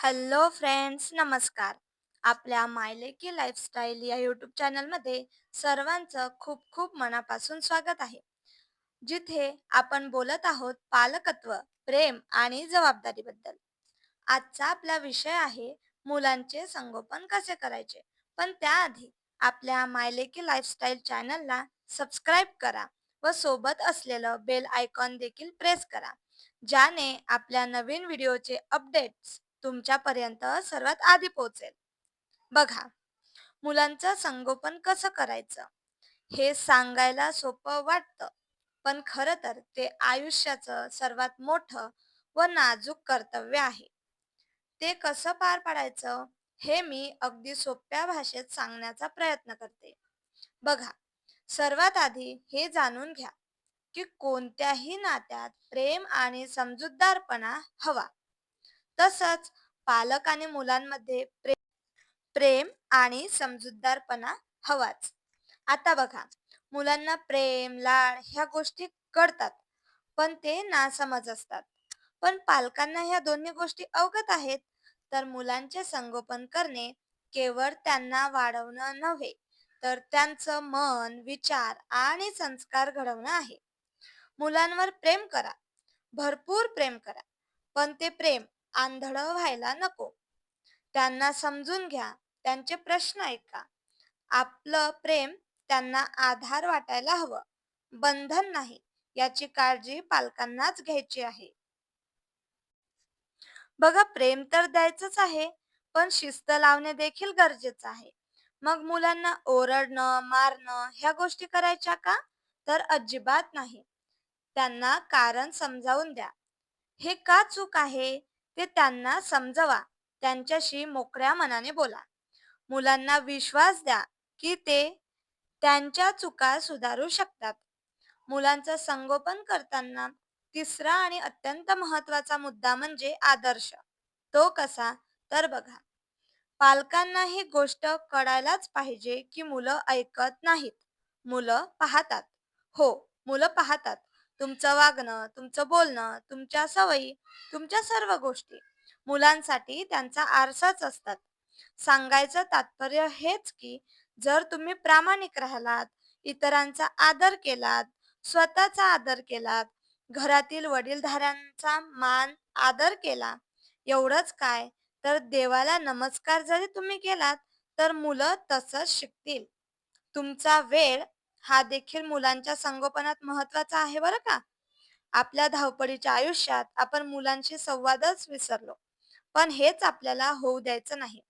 Hello friends नमस्कार. आपल्या मायलेकी lifestyle या यूट्यूब चॅनलमध्ये सर्वांचं खूप खूप मनापासून स्वागत आहे. जिथे आपण बोलत आहोत पालकत्व प्रेम आणि जबाबदारीबद्दल. आजचा आपला विषय आहे मुलांचे संगोपन कसे करायचे? पण त्याआधी आपल्या मायलेकी लाईफस्टाईल चॅनलला सबस्क्राईब करा व सोबत असलेलं बेल आयकॉन देखील प्रेस करा. ज्याने आपल्या नवीन व्हिडिओचे अपडेट्स तुमच्यापर्यंत सर्वात आधी पोहोचेल. बघा मुलांचं संगोपन कसं करायचं? हे सांगायला सोपं वाटतं पण खरं तर ते आयुष्याचं सर्वात मोठं व नाजूक कर्तव्य आहे. ते कसं पार पाडायचं हे मी अगदी सोप्या भाषेत सांगण्याचा प्रयत्न करते. बघा सर्वात आधी हे जाणून घ्या की कोणत्याही नात्यात प्रेम आणि समजूतदारपणा हवा. तसंच पालक आणि मुलांमध्ये प्रेम प्रेम आणि समजूतदारपणा हवाच. आता बघा मुलांना प्रेम लाड ह्या गोष्टी कळतात पण ते नासमज असतात. पण पालकांना ह्या दोन्ही गोष्टी अवगत आहेत तर मुलांचे संगोपन करणे केवळ त्यांना वाढवणं नव्हे तर त्यांचं मन विचार आणि संस्कार घडवणं आहे. मुलांवर प्रेम करा भरपूर प्रेम करा पण ते प्रेम आंधळ व्हायला नको. त्यांना समजून घ्या त्यांचे प्रश्न ऐका. आपलं प्रेम त्यांना आधार वाटायला हवं. बंधन नाही याची काळजी पालकांनाच घ्यायची आहे. बघा प्रेम तर द्यायचंच आहे पण शिस्त लावणे देखील गरजेचं आहे. मग मुलांना ओरडणं मारणं ह्या गोष्टी करायच्या का? तर अजिबात नाही. त्यांना कारण समजावून द्या. हे का चूक आहे? ते त्यांना समजवा. त्यांच्याशी मोकळ्या मनाने बोला. मुलांना विश्वास द्या की ते त्यांच्या चुका सुधारू शकतात. मुलांचं संगोपन करताना तिसरा आणि अत्यंत महत्त्वाचा मुद्दा म्हणजे आदर्श. तो कसा? तर बघा. पालकांना ही गोष्ट कळायलाच पाहिजे की मुलं ऐकत नाहीत. मुलं पाहतात. हो मुलं पाहतात. तुमचं वागणं तुमचं बोलणं तुमच्या सवयी तुमच्या सर्व गोष्टी मुलांसाठी त्यांचा आरसाच असतात. सांगायचं तात्पर्य हेच की जर तुम्ही प्रामाणिक राहिलात इतरांचा आदर केलात स्वतःचा आदर केलात घरातील वडीलधाऱ्यांचा मान आदर केला एवढंच काय? तर देवाला नमस्कार जरी तुम्ही केलात तर मुलं तसंच शिकतील. तुमचा वेळ हा देखील मुलांच्या संगोपनात महत्त्वाचा आहे बरं का. आपल्या धावपळीच्या आयुष्यात आपण मुलांशी संवादच विसरलो. पण हेच आपल्याला होऊ द्यायचं नाही.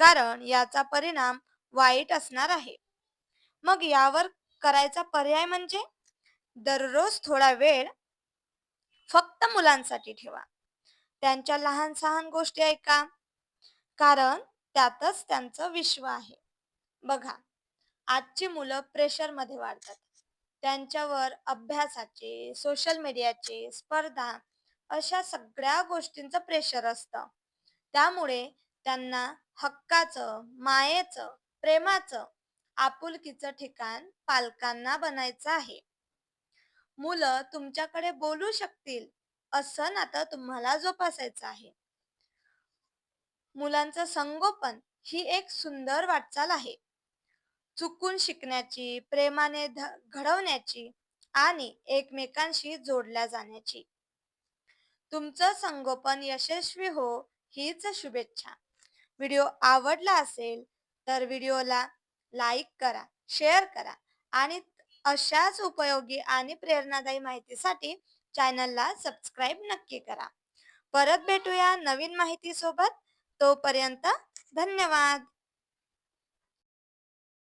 कारण याचा परिणाम वाईट असणार आहे. मग यावर करायचा पर्याय म्हणजे? दररोज थोडा वेळ फक्त मुलांसाठी ठेवा. त्यांच्या लहान सहान गोष्टी ऐका. कारण त्यातच त्यांचं विश्व आहे. बघा आजची मुलं प्रेशरमध्ये वाढतात. त्यांच्यावर अभ्यासाचे सोशल मीडियाचे स्पर्धा अशा सगळ्या गोष्टींचं प्रेशर असतं. त्यामुळे त्यांना हक्काचं मायेचं प्रेमाचं आपुलकीचं ठिकाण पालकांना बनायचं आहे. मुलं तुमच्याकडे बोलू शकतील असं नातं तुम्हाला जोपासायचं आहे. मुलांचं संगोपन ही एक सुंदर वाटचाल आहे. चुकून शिकण्याची प्रेमाने घडवण्याची आणि एकमेकांशी जोडल्या जाण्याची. तुमचं संगोपन यशस्वी हो हीच शुभेच्छा. व्हिडिओ आवडला असेल तर व्हिडिओला लाईक करा शेअर करा आणि अशाच उपयोगी आणि प्रेरणादायी माहितीसाठी चॅनलला सबस्क्राईब नक्की करा. परत भेटूया नवीन माहितीसोबत. तोपर्यंत धन्यवाद.